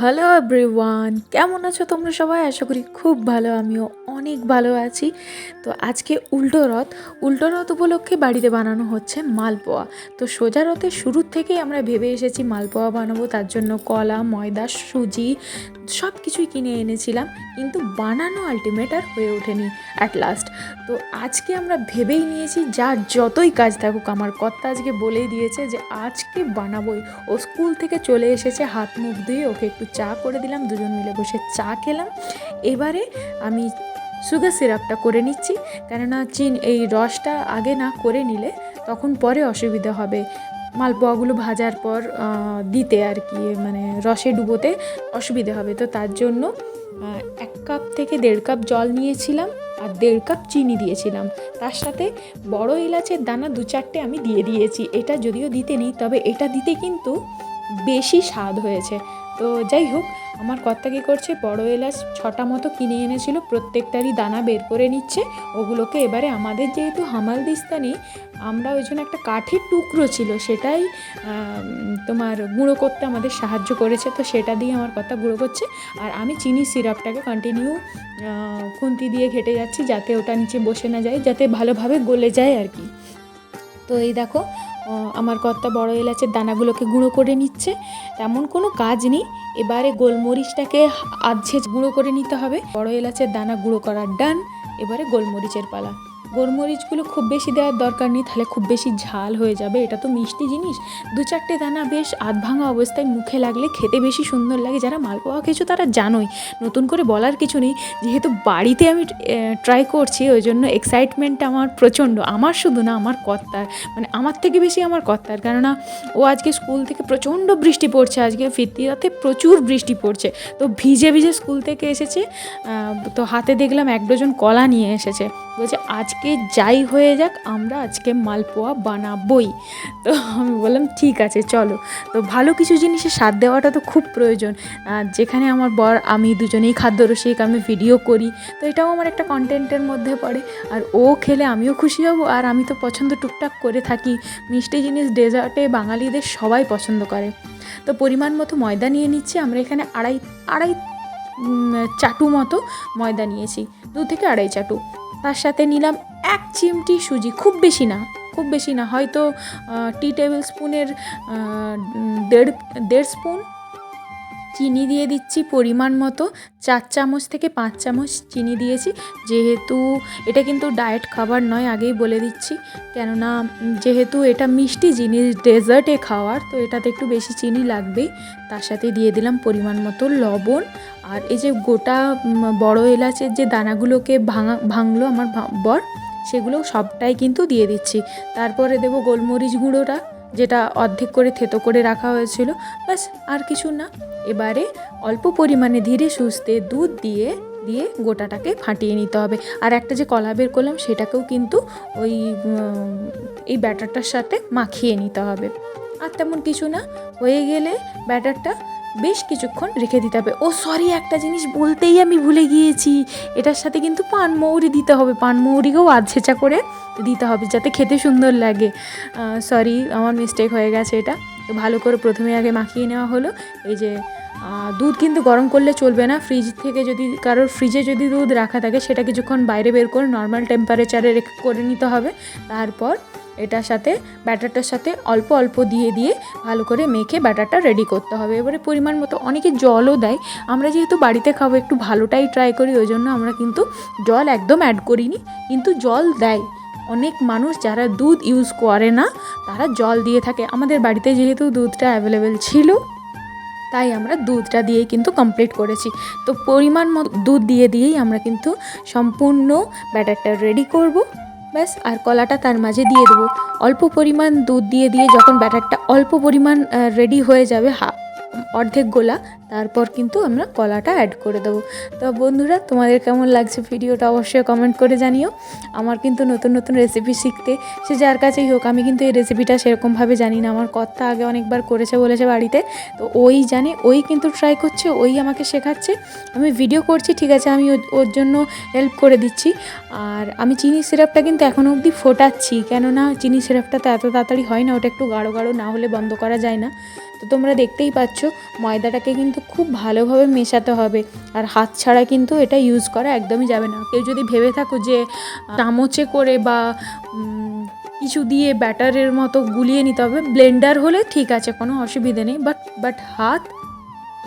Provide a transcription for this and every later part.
Hello everyone কেমন আছো তোমরা সবাই? আশা করি খুব ভালো, আমিও অনেক ভালো আছি। তো আজকে উল্টো রথ। উল্টো রথ উপলক্ষে বাড়িতে বানানো হচ্ছে মালপোয়া। তো সোজা রথের শুরুর থেকেই আমরা ভেবে এসেছি মালপোয়া বানাবো, তার জন্য কলা, ময়দা, সুজি সব কিছুই কিনে এনেছিলাম। কিন্তু বানানো আলটিমেট আর হয়ে ওঠেনি অ্যাট লাস্ট তো আজকে আমরা ভেবেই নিয়েছি, যার যতই কাজ থাকুক, আমার কর্তা আজকে বলেই দিয়েছে যে, আজকে বানাবোই। ও স্কুল থেকে চলে এসেছে, হাত মুখ ধুয়ে ওকে একটু চা করে দিলাম, দুজন মিলে বসে চা খেলাম। এবারে আমি সুগার সিরাপটা করে নিচ্ছি, কেননা চিন, এই রসটা আগে না করে নিলে তখন পরে অসুবিধা হবে। মালপোয়াগুলো ভাজার পর দিতে আর কি মানে রসে ডুবোতে অসুবিধা হবে। তো তার জন্য এক কাপ থেকে দেড় কাপ জল নিয়েছিলাম আর দেড় কাপ চিনি দিয়েছিলাম। তার সাথে বড় এলাচের দানা দু চারটে আমি দিয়ে দিয়েছি। এটা যদিও দিতে নেই, তবে এটা দিতে কিন্তু বেশি স্বাদ হয়েছে। তো যাই হোক, আমার কর্তা কী করছে? বড় এলাচ ছটা মতো কিনে এনেছিল, প্রত্যেকটারই দানা বের করে নিচ্ছে। ওগুলোকে এবারে আমাদের যেহেতু হামাল দিস্তা নেই, আমরা ওই জন্য একটা কাঠের টুকরো ছিল, সেটাই তোমার গুঁড়ো করতে আমাদের সাহায্য করেছে। তো সেটা দিয়ে আমার কথা গুঁড়ো করছে। আর আমি চিনি সিরাপটাকে কন্টিনিউ খুন্তি দিয়ে ঘেটে যাচ্ছি, যাতে ওটা নিচে বসে না যায়, যাতে ভালোভাবে গলে যায় আর কি। তো এই দেখো আমার কর্তা বড় এলাচের দানাগুলোকে গুঁড়ো করে নিচ্ছে। তেমন কোনো কাজ নেই। এবারে গোলমরিচটাকে আধছে গুঁড়ো করে নিতে হবে। বড় এলাচের দানা গুঁড়ো করার ডান, এবারে গোলমরিচের পালা। গোলমরিচগুলো খুব বেশি দেওয়ার দরকার নেই, তাহলে খুব বেশি ঝাল হয়ে যাবে। এটা তো মিষ্টি জিনিস। দু চারটে দানা বেশ আধ ভাঙা অবস্থায় মুখে লাগলে খেতে বেশি সুন্দর লাগে। যারা মালপোয়া খেয়েছো তারা জানোই, নতুন করে বলার কিছু নেই। যেহেতু বাড়িতে আমি ট্রাই করছি, ওই জন্য এক্সাইটমেন্টটা আমার প্রচণ্ড। আমার শুধু না, আমার কর্তার। মানে আমার থেকে বেশি আমার কর্তার। কেননা, ও আজকে স্কুল থেকে প্রচণ্ড বৃষ্টি পড়ছে। আজকে ফিরতি রাতে প্রচুর বৃষ্টি পড়ছে। তো ভিজে ভিজে স্কুল থেকে এসেছে। তো হাতে দেখলাম এক ডজন কলা নিয়ে এসেছে। বলছে, আজকে যাই হয়ে যাক, আমরা আজকে মালপোয়া বানাবই। তো আমি বললাম, ঠিক আছে, চলো। তো ভালো কিছু জিনিসে স্বাদ দেওয়াটা তো খুব প্রয়োজন। যেখানে আমার বর, আমি দুজনেই খাদ্য রসিক আমি ভিডিও করি। তো এটাও আমার একটা কন্টেন্টের মধ্যে পড়ে। আর ও খেলে আমিও খুশি হব। আর আমি তো পছন্দ টুকটাক করে থাকি। মিষ্টি জিনিস, ডেজার্টে বাঙালিদের সবাই পছন্দ করে। তো পরিমাণ মতো ময়দা নিয়ে নিচ্ছি। আমরা এখানে আড়াই আড়াই চাটু মতো ময়দা নিয়েছি। দু থেকে আড়াই চাটু। তার সাথে নিলাম এক চিমটি সুজি, খুব বেশি না, খুব বেশি না, হয়তো টি টেবিল স্পুনের দেড় দেড় স্পুন চিনি দিয়ে দিচ্ছি পরিমাণ মতো। চার চামচ থেকে পাঁচ চামচ চিনি দিয়েছি। যেহেতু এটা কিন্তু ডায়েট খাবার নয়, আগেই বলে দিচ্ছি। কেননা যেহেতু এটা মিষ্টি জিনিস, ডেজার্টে খাওয়ার, তো এটাতে একটু বেশি চিনি লাগবেই। তার সাথে দিয়ে দিলাম পরিমাণ মতো লবণ। আর এই যে গোটা বড় এলাচের যে দানাগুলোকে ভাঙা, ভাঙলো আমার বর, সেগুলো সবটাই কিন্তু দিয়ে দিচ্ছি। তারপরে দেবো গোলমরিচ গুঁড়োটা। যেটা অর্ধেক করে থেতো করে রাখা হয়েছিল, ব্যাস, আর কিছু না। এবারে অল্প পরিমাণে ধীরে সুস্থে দুধ দিয়ে দিয়ে গোটাটাকে ফাটিয়ে নিতে হবে। আর একটা যে কলা বের করলাম, সেটাকেও কিন্তু ওই এই ব্যাটারটার সাথে মাখিয়ে নিতে হবে। আর তেমন কিছু না, হয়ে গেলে ব্যাটারটা বেশ কিছুক্ষণ রেখে দিতে হবে। ও সরি একটা জিনিস বলতেই আমি ভুলে গিয়েছি। এটার সাথে কিন্তু পানমৌরি দিতে হবে। পানমৌরিকেও আধ ছেঁচা করে দিতে হবে যাতে খেতে সুন্দর লাগে। সরি আমার মিস্টেক হয়ে গেছে এটা। তো ভালো করে প্রথমে আগে মাখিয়ে নেওয়া হলো। এই যে দুধ কিন্তু গরম করলে চলবে না। ফ্রিজ থেকে যদি কারোর ফ্রিজে যদি দুধ রাখা থাকে, সেটা কিছুক্ষণ বাইরে বের করে নর্মাল টেম্পারেচারে রেখে করে নিতে হবে। তারপর এটার সাথে ব্যাটারটার সাথে অল্প অল্প দিয়ে দিয়ে ভালো করে মেখে ব্যাটারটা রেডি করতে হবে। এবারে পরিমাণ মতো অনেকে জলও দেয়। আমরা যেহেতু বাড়িতে খাব, একটু ভালোটাই ট্রাই করি, ওই জন্য আমরা কিন্তু জল একদম অ্যাড করিনি। কিন্তু জল দেয়। অনেক মানুষ যারা দুধ ইউজ করে না, তারা জল দিয়ে থাকে। আমাদের বাড়িতে যেহেতু দুধটা অ্যাভেলেবেল ছিল, তাই আমরা দুধটা দিয়েই কিন্তু কমপ্লিট করেছি। তো পরিমাণ মতো দুধ দিয়ে দিয়েই আমরা কিন্তু সম্পূর্ণ ব্যাটারটা রেডি করব। ব্যাস, আর কলাটা তার মাঝে দিয়ে দেবো। অল্প পরিমাণ দুধ দিয়ে দিয়ে যখন ব্যাটারটা অল্প পরিমাণ রেডি হয়ে যাবে, হা অর্ধেক গোলা, তারপর কিন্তু আমরা কলাটা অ্যাড করে দেবো। তো বন্ধুরা, তোমাদের কেমন লাগছে ভিডিওটা অবশ্যই কমেন্ট করে জানিও। আমার কিন্তু নতুন নতুন রেসিপি শিখতে, সে যার কাছেই হোক, আমি কিন্তু এই রেসিপিটা সেরকমভাবে জানি না। আমার কর্তা আগে অনেকবার করেছে বলেছে বাড়িতে, তো ওই জানে, ওই কিন্তু ট্রাই করছে, ওই আমাকে শেখাচ্ছে। আমি ভিডিও করছি, ঠিক আছে, আমি ওর- জন্য হেল্প করে দিচ্ছি। আর আমি চিনি সিরাপটা কিন্তু এখনও অবধি ফোটাচ্ছি, কেননা চিনি সিরাপটা তো এত তাড়াতাড়ি হয় না, ওটা একটু গাঢ় গাঢ় না হলে বন্ধ করা যায় না। তো তোমরা দেখতেই পাচ্ছ ময়দাটাকে কিন্তু খুব ভালোভাবে মেশাতে হবে। আর হাত ছাড়া কিন্তু এটা ইউজ করা একদমই যাবে না। কেউ যদি ভেবে থাকো যে চামচে করে বা কিছু দিয়ে ব্যাটারের মতো গুলিয়ে নিতে হবে ব্লেন্ডার হলে ঠিক আছে, কোনো অসুবিধে নেই। বাট বাট হাত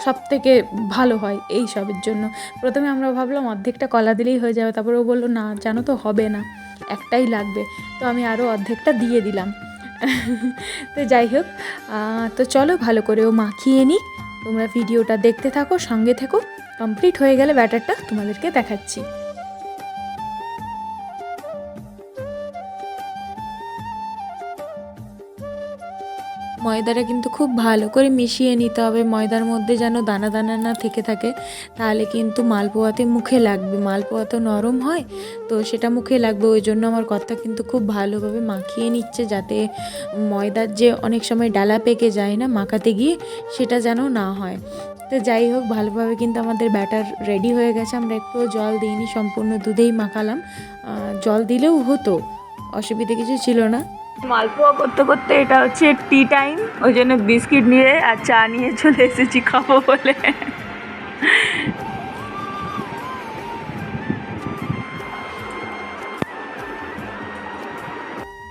সব থেকে ভালো হয় এই সবের জন্য। প্রথমে আমরা ভাবলাম অর্ধেকটা কলা দিলেই হয়ে যাবে। তারপরে ও বলল, না, জানো তো হবে না। একটাই লাগবে। তো আমি আরও অর্ধেকটা দিয়ে দিলাম। তো যাই হোক তো চলো ভালো করেও মাখিয়ে নিই তোমরা ভিডিওটা দেখতে থাকো, সঙ্গে থেকো। কমপ্লিট হয়ে গেলে ব্যাটারটা তোমাদেরকে দেখাচ্ছি। ময়দাটা কিন্তু খুব ভালো করে মিশিয়ে নিতে হবে। ময়দার মধ্যে যেন দানা দানা না থেকে থাকে, তাহলে কিন্তু মালপোয়াতে মুখে লাগবে। মালপোয়া তো নরম হয়, তো সেটা মুখে লাগবে। ওই জন্য আমার কথা কিন্তু খুব ভালোভাবে মাখিয়ে নিচ্ছে যাতে ময়দার যে অনেক সময় ডালা পেকে যায় না মাখাতে গিয়ে, সেটা যেন না হয়। তো যাই হোক, ভালোভাবে কিন্তু আমাদের ব্যাটার রেডি হয়ে গেছে। আমরা একটু জল দিইনি, সম্পূর্ণ দুধেই মাখালাম। জল দিলেও হতো, অসুবিধে কিছু ছিল না। মালপোয়া করতে করতে এটা হচ্ছে টি টাইম ওই জন্য বিস্কিট নিয়ে আর চা নিয়ে চলে এসেছি খাব বলে।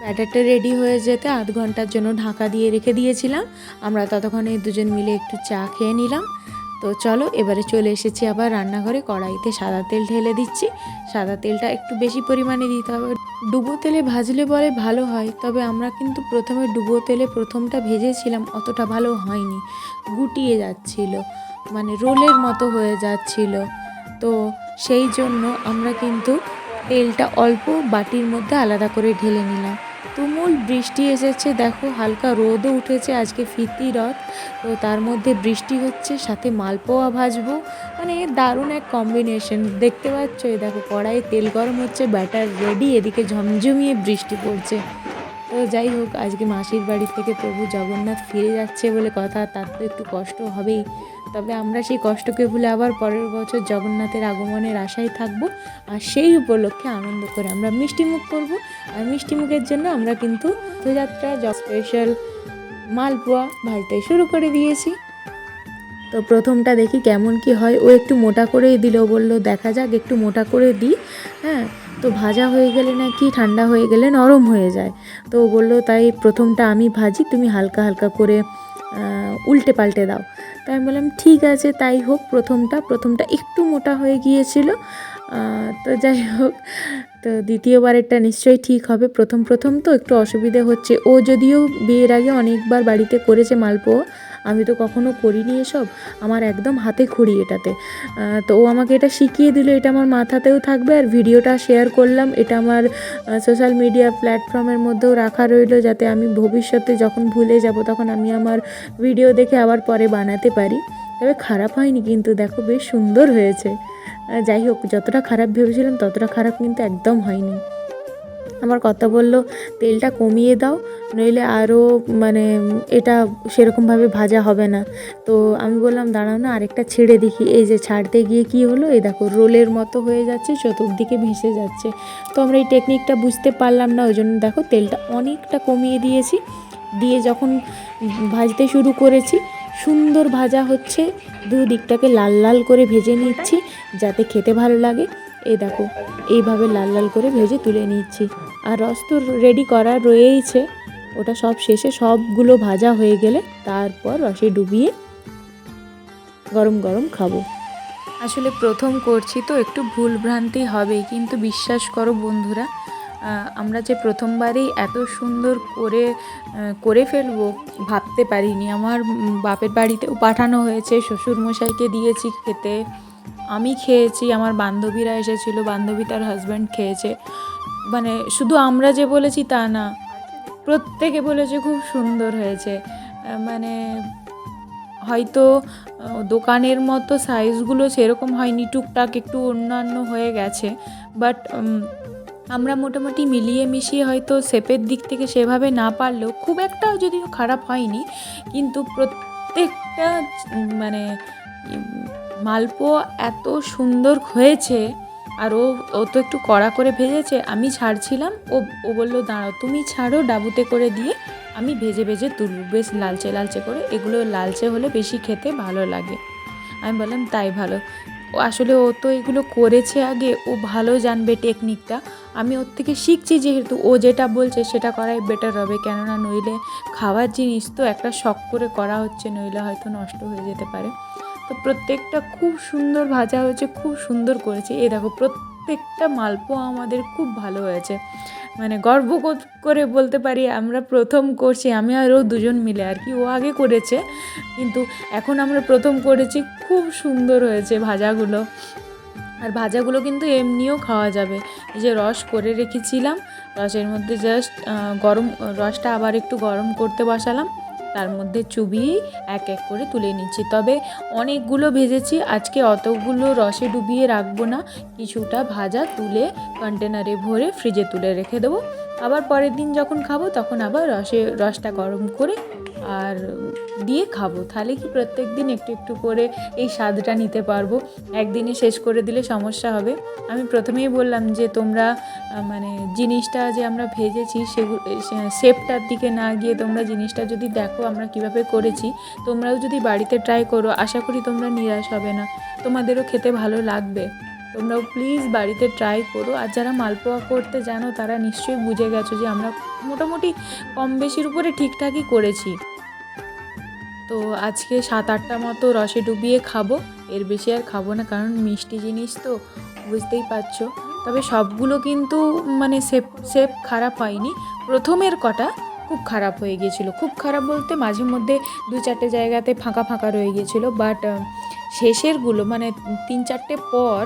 ব্যাটারটা রেডি হয়ে যেতে আধ ঘণ্টার জন্য ঢাকা দিয়ে রেখে দিয়েছিলাম। আমরা ততক্ষণে দুজন মিলে একটু চা খেয়ে নিলাম। তো চলো, এবারে চলে এসেছি আবার রান্নাঘরে। কড়াইতে সাদা তেল ঢেলে দিচ্ছি। সাদা তেলটা একটু বেশি পরিমাণে দিতে হবে। ডুবো তেলে ভাজলে বলে ভালো হয়, তবে আমরা কিন্তু প্রথমে ডুবো তেলে প্রথমটা ভেজেছিলাম, অতটা ভালো হয়নি, গুটিয়ে যাচ্ছিল মানে রোলের মতো হয়ে যাচ্ছিল। তো সেই জন্য আমরা কিন্তু তেলটা অল্প বাটির মধ্যে আলাদা করে ঢেলে নিলাম। তুমুল বৃষ্টি এসেছে, দেখো হালকা রোদও উঠেছে, আজকে ফিতি রথ। তো তার মধ্যে বৃষ্টি হচ্ছে, সাথে মালপোয়া ভাজবো। মানে দারুণ এক কম্বিনেশন দেখতে পাচ্ছ এই দেখো কড়াইয়ে তেল গরম হচ্ছে ব্যাটার রেডি এদিকে ঝমঝমিয়ে বৃষ্টি পড়ছে। তো যাই হোক, আজকে মাসির বাড়ি থেকে প্রভু জগন্নাথ ফিরে যাচ্ছে বলে কথা, তার তো একটু কষ্ট হবেই। তবে আমরা সেই কষ্টকে ভুলে আবার পরের বছর জগন্নাথের আগমনের আশায় থাকব আর সেই উপলক্ষে আনন্দ করে আমরা মিষ্টিমুখ করব। আর মিষ্টিমুখের জন্য আমরা কিন্তু রথযাত্রা স্পেশাল মালপোয়া ভাজতে শুরু করে দিয়েছি। তো প্রথমটা দেখি কেমন কি হয়। ও একটু মোটা করেই দিল বলল, দেখা যাক, একটু মোটা করে দিই হ্যাঁ তো ভাজা হয়ে গেলে নাকি ঠান্ডা হয়ে গেলে নরম হয়ে যায়। তো বলল, তাই প্রথমটা আমি ভাজি, তুমি হালকা হালকা করে উল্টে পাল্টে দাও। তাই আমি বললাম, ঠিক আছে, তাই হোক, প্রথমটা প্রথমটা একটু মোটা হয়ে গিয়েছিল। তো যাই হোক, তো দ্বিতীয়বারেরটা নিশ্চয়ই ঠিক হবে। প্রথম প্রথম তো একটু অসুবিধে হচ্ছে। ও যদিও বিয়ের আগে অনেকবার বাড়িতে করেছে মালপোয়া আমি তো কখনো করিনি এসব। আমার একদম হাতে খড়ি এটাতে। তো ও আমাকে এটা শিখিয়ে দিল, এটা আমার মাথাতেও থাকবে। আর ভিডিওটা শেয়ার করলাম, এটা আমার সোশ্যাল মিডিয়া প্ল্যাটফর্মের মধ্যেও রাখা রইল যাতে আমি ভবিষ্যতে যখন ভুলে যাব, তখন আমি আমার ভিডিও দেখে আবার পরে বানাতে পারি। তবে খারাপ হয়নি কিন্তু, দেখো বেশ সুন্দর হয়েছে। যাই হোক, যতটা খারাপ ভেবেছিলাম, ততটা খারাপ কিন্তু একদম হয়নি। আমার কথা বলল, তেলটা কমিয়ে দাও, নইলে আরও মানে এটা সেরকমভাবে ভাজা হবে না। তো আমি বললাম, দাঁড়াও না, আরেকটা ছেড়ে দেখি। এই যে ছাড়তে গিয়ে কি হলো, এই দেখো রোলের মতো হয়ে যাচ্ছে, চতুর্দিকে ভেসে যাচ্ছে। তো আমরা এই টেকনিকটা বুঝতে পারলাম না, ওই জন্য দেখো তেলটা অনেকটা কমিয়ে দিয়েছি। দিয়ে যখন ভাজতে শুরু করেছি, সুন্দর ভাজা হচ্ছে। দুদিকটাকে লাল লাল করে ভেজে নিচ্ছি, যাতে খেতে ভালো লাগে। এই দেখো, এইভাবে লাল লাল করে ভেজে তুলে নিচ্ছি। আর রস তো রেডি করা রয়েইছে। ওটা সব শেষে সবগুলো ভাজা হয়ে গেলে তারপর রসে ডুবিয়ে গরম গরম খাব। আসলে প্রথম করছি তো, একটু ভুল ভ্রান্তি হবে, কিন্তু বিশ্বাস করো বন্ধুরা আমরা যে প্রথমবারেই এত সুন্দর করে করে ফেলব ভাবতে পারিনি। আমার বাপের বাড়িতেও পাঠানো হয়েছে, শ্বশুরমশাইকে দিয়েছি খেতে। আমি খেয়েছি, আমার বান্ধবীরা এসেছিল বান্ধবী তার হাজব্যান্ড খেয়েছে। মানে শুধু আমরা যে বলেছি তা না, প্রত্যেকে বলেছে খুব সুন্দর হয়েছে। মানে হয়তো দোকানের মতো সাইজগুলো সেরকম হয়নি, টুকটাক একটু অন্যান্য হয়ে গেছে। বাট আমরা মোটামুটি মিলিয়ে মিশিয়ে হয়তো শেপের দিক থেকে সেভাবে না পারলেও খুব একটাও যদিও খারাপ হয়নি, কিন্তু প্রত্যেকটা মানে মালপোয়া এত সুন্দর হয়েছে আর ও ও তো একটু কড়া করে ভেজেছে, আমি ছাড়ছিলাম। ও ও বলল, দাঁড়াও, তুমি ছাড়ো ডাবুতে করে দিয়ে, আমি ভেজে ভেজে তুলব। বেশ লালচে লালচে করে। এগুলো লালচে হলে বেশি খেতে ভালো লাগে। আমি বললাম, তাই ভালো। ও, আসলে ও তো এগুলো করেছে আগে, ও ভালো জানবে টেকনিকটা। আমি ওর থেকে শিখছি যেহেতু, ও যেটা বলছে সেটা করাই বেটার হবে। কেননা নইলে খাওয়ার জিনিস তো একটা শখ করে করা হচ্ছে, নইলে হয়তো নষ্ট হয়ে যেতে পারে। তো প্রত্যেকটা খুব সুন্দর ভাজা হয়েছে, খুব সুন্দর করেছে। এই দেখো, প্রত্যেকটা মালপোয়া আমাদের খুব ভালো হয়েছে। মানে গর্ব করে বলতে পারি, আমরা প্রথম করছি, আমি আর ও দুজন মিলে আর কি, ও আগে করেছে, কিন্তু এখন আমরা প্রথম করেছি, খুব সুন্দর হয়েছে ভাজাগুলো। আর ভাজাগুলো কিন্তু এমনিও খাওয়া যাবে। এই যে রস করে রেখেছিলাম, রসের মধ্যে জাস্ট গরম, রসটা আবার একটু গরম করতে বসালাম। তার মধ্যে চুবি এক এক করে তুলে নিচ্ছি। তবে অনেকগুলো ভেজেছি, আজকে অতগুলো রসে ডুবিয়ে রাখব না। কিছুটা ভাজা তুলে কন্টেনারে ভরে ফ্রিজে তুলে রেখে দেবো। আবার পরের দিন যখন খাব তখন আবার রসে, রসটা গরম করে আর দিয়ে খাব। তাহলে কি প্রত্যেক দিন একটু একটু করে এই স্বাদটা নিতে পারব। একদিনে শেষ করে দিলে সমস্যা হবে। আমি প্রথমেই বললাম যে তোমরা মানে জিনিসটা যে আমরা ভেজেছি সেগুলো শেপটার দিকে না গিয়ে তোমরা জিনিসটা যদি দেখো আমরা কীভাবে করেছি, তোমরাও যদি বাড়িতে ট্রাই করো, আশা করি তোমরা নিরাশ হবে না। তোমাদেরও খেতে ভালো লাগবে। তোমরাও প্লিজ বাড়িতে ট্রাই করো। আর যারা মালপোয়া করতে জানো, তারা নিশ্চয়ই বুঝে গেছো যে আমরা মোটামুটি কম বেশির উপরে ঠিকঠাকই করেছি। তো আজকে সাত আটটা মতো রসে ডুবিয়ে খাব। এর বেশি আর খাব না, কারণ মিষ্টি জিনিস তো, বুঝতেই পারছ। তবে সবগুলো কিন্তু মানে শেপ শেপ খারাপ হয়নি। প্রথমের কটা খুব খারাপ হয়ে গিয়েছিল খুব খারাপ বলতে মাঝে মধ্যে দু চারটে জায়গাতে ফাঁকা ফাঁকা রয়ে গিয়েছিল বাট শেষেরগুলো মানে তিন চারটে পর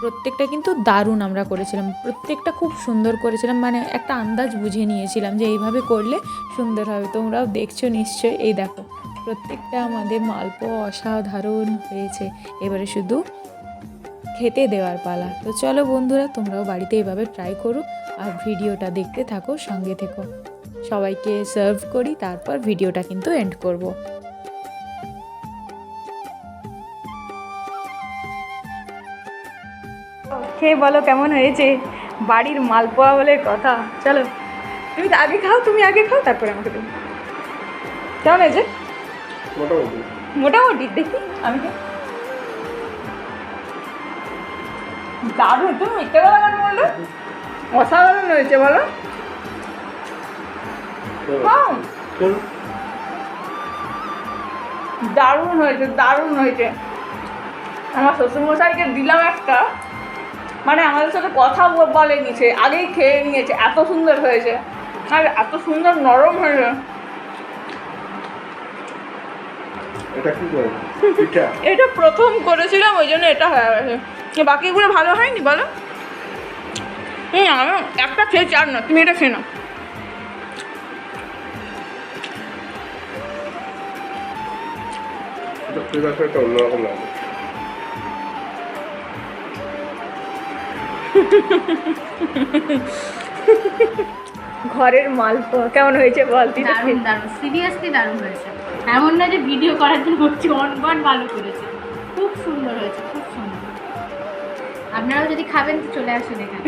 প্রত্যেকটা কিন্তু দারুণ আমরা করেছিলাম। প্রত্যেকটা খুব সুন্দর করেছিলাম মানে একটা আন্দাজ বুঝে নিয়েছিলাম যে এইভাবে করলে সুন্দর হবে। তোমরাও দেখছ নিশ্চয়ই। এই দেখো প্রত্যেকটা আমাদের মালপোয়া অসাধারণ হয়েছে। এবারে শুধু খেতে দেওয়ার পালা। তো চলো বন্ধুরা, তোমরাও বাড়িতে এভাবে ট্রাই করো আর ভিডিওটা দেখতে থাকো, সঙ্গে থেকো। সবাইকে সার্ভ করি, তারপর ভিডিওটা কিন্তু এন্ড করব। খেয়ে বলো কেমন হয়েছে? বাড়ির মালপোয়া বলে কথা। চলো, তুমি আগে খাও, তুমি আগে খাও, তারপরে আমাকে তুমি কেমন হয়েছে? মোটামুটি। মোটামুটি দেখি। আমি দারুণ তুমি মিথ্যে কথা কেন বলল? অসাধারণ হয়েছে বলো। দারুণ হয়েছে দারুণ হয়েছে। আমার শ্বশুরমশাইকে দিলাম একটা। মানে আমাদের সাথে কথা বলে নিছে আগেই খেয়ে নিয়েছে এত সুন্দর হয়েছে। আর এত সুন্দর নরম হয়েছে। এটা কি করে? পিঠা? এটা প্রথম করেছিলাম ওই জন্য এটা হয়ে গেছে। বাকিগুলো ভালো হয়নি বলো? হুম আমি একটা খেয়েছি আর না তুমি এটা খেয়ে নাও। অন্যরকম লাগে। ঘরের মালপোয়া কেমন হয়েছে বল দারুণ দারুণ সিরিয়াসলি দারুণ হয়েছে। এমন না যে ভিডিও করার জন্য করছি অনবার ভালো করেছে। খুব সুন্দর হয়েছে খুব সুন্দর। আপনারাও যদি খাবেন তো চলে আসুন এখানে।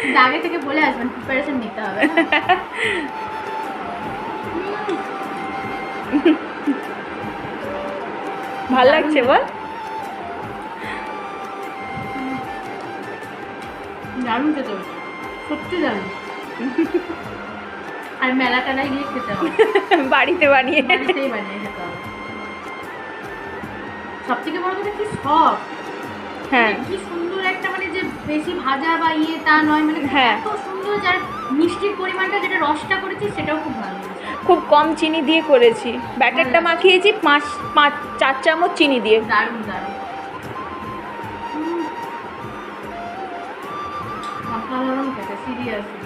কিন্তু আগে থেকে বলে আসবেন প্রিপারেশন নিতে হবে ভালো লাগছে বল। দারুণ খেতে সত্যি দারুণ। আর মেলা টেলায় গিয়ে খেতে হবে। বাড়িতে বানিয়ে। বাড়িতেই বানিয়ে খেতে হবে। সব থেকে বড় কথা কি সব? হ্যাঁ। কি সুন্দর একটা মানে যে বেশি ভাজা বা ইয়ে তা নয় মানে হ্যাঁ। এত সুন্দর যার মিষ্টির পরিমাণটা যেটা রসটা করেছি সেটাও খুব ভালো খুব কম চিনি দিয়ে করেছি। ব্যাটারটা মাখিয়েছি পাঁচ পাঁচ চার চামচ চিনি দিয়ে। দারুণ দারুণ। অসাধারণ খেতে সিরিয়াসলি